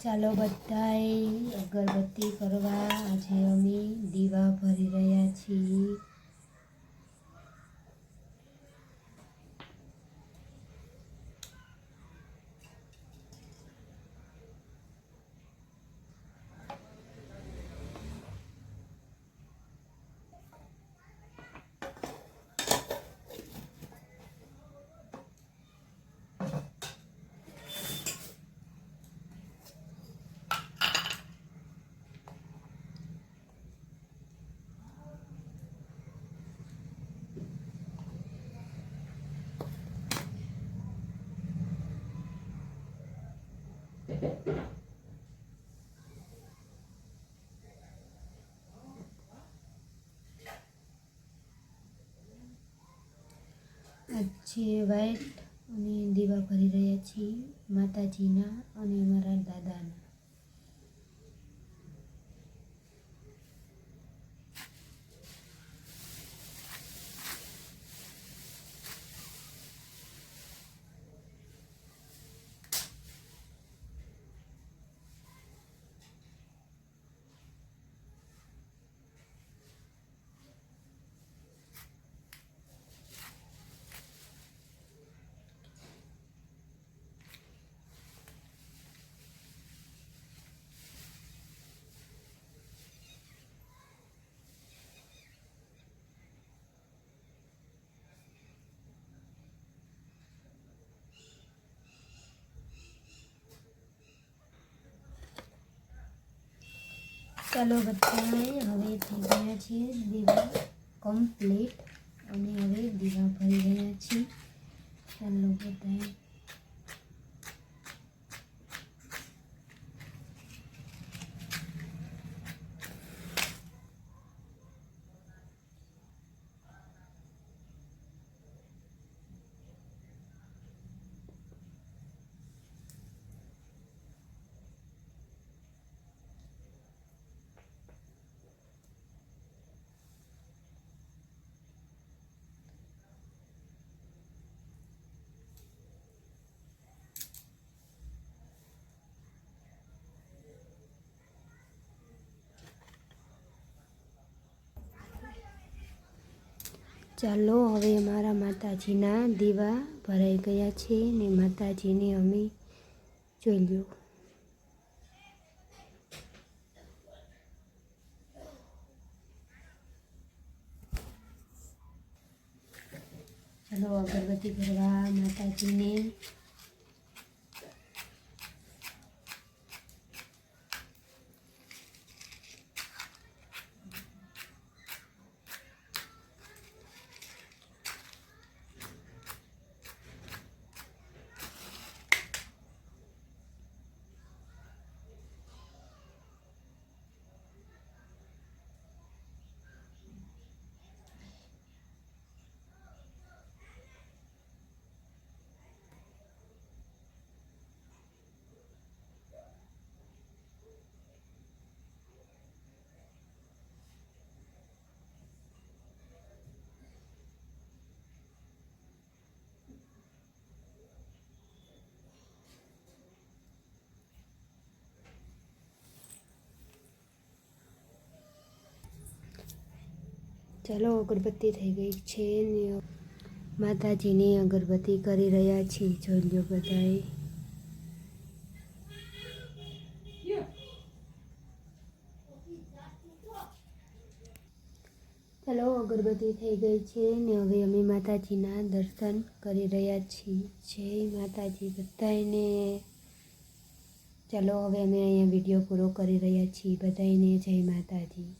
ચાલો બધાએ અગરબત્તી કરવા આજે અમે દીવા ભરી રહ્યા છીએ આજે વાઇટ અને દીવા ભરી રહ્યા છીએ માતાજીના અને અમારા દાદાના. ચાલો બધાએ હવે થઈ ગયા છીએ, દીવા કમ્પ્લીટ અને હવે દીવા ભરી રહ્યા છીએ. ચાલો બધાએ ચાલો, હવે અમારા માતાજીના દીવા ભરાઈ ગયા છે ને માતાજીને અમે જોઈ લ્યો. ચાલો, અગરબત્તી ભરવા માતાજીને ચાલો, અગરબત્તી થઈ ગઈ છે ને માતાજીની અગરબત્તી કરી રહ્યા છીએ. જોઈ લો બધાએ. ચાલો, અગરબત્તી થઈ ગઈ છે ને હવે અમે માતાજીના દર્શન કરી રહ્યા છીએ. જય માતાજી બધાને. ચાલો, હવે અમે અહીંયા વીડિયો પૂરો કરી રહ્યા છીએ. બધાને જય માતાજી.